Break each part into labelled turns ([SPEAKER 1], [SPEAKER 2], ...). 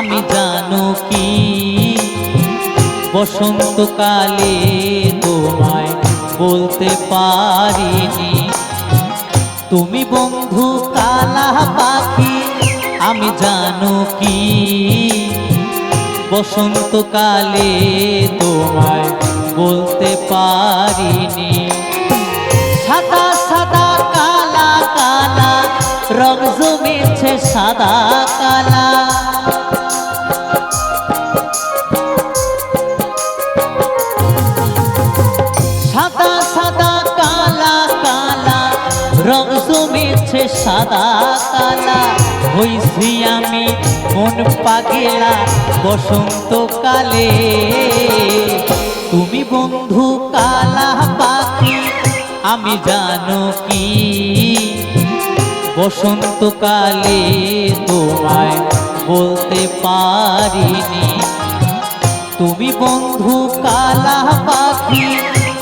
[SPEAKER 1] আমি জানো কি? বসন্তকালে তোমায় বলতে পারিনি। তুমি বন্ধু কালা পাখি, আমি জানো কি? বসন্তকালে তোমায় বলতে পারিনি। সাদা সাদা, কালা কালা, রং জমেছে সাদা, কালা। রং জমেছে সাদা কালা। হইছি আমি মন পাগেলা বসন্তকালে। তুমি বন্ধু কালা পাখি, আমি জানো কি? বসন্তকালে তোমায় বলতে পারিনি। তুমি বন্ধু কালা পাখি,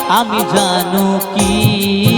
[SPEAKER 1] আমি জানো কি?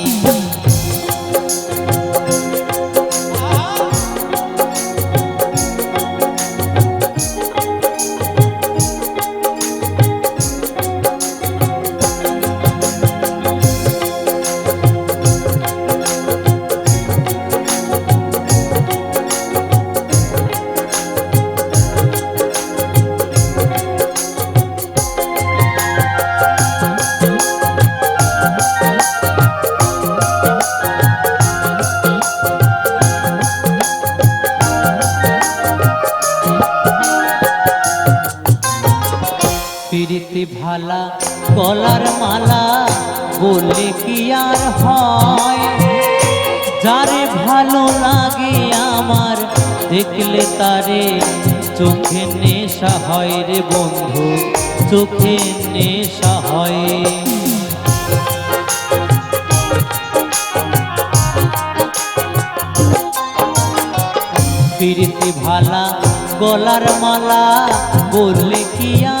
[SPEAKER 1] ভালা, গলার মালা বললে কি আর হয়? যারে ভালো লাগে আমার, দেখলে তারে চোখে নেশা হয় রে বন্ধু, চোখে নেশা হয়। প্রীতি ভালা, গলার মালা বললে কি আর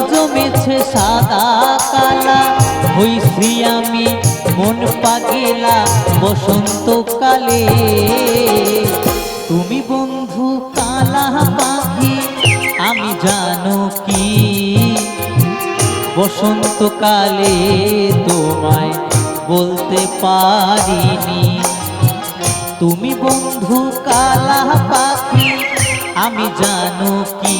[SPEAKER 1] সাদা কালা হইছি আমি, মন পাগেলা বসন্তকালে। তুমি বন্ধু কালা পাখি আমি জানো কি? বসন্তকালে তোমায় বলতে পারিনি। তুমি বন্ধু কালা পাখি আমি জানো কি?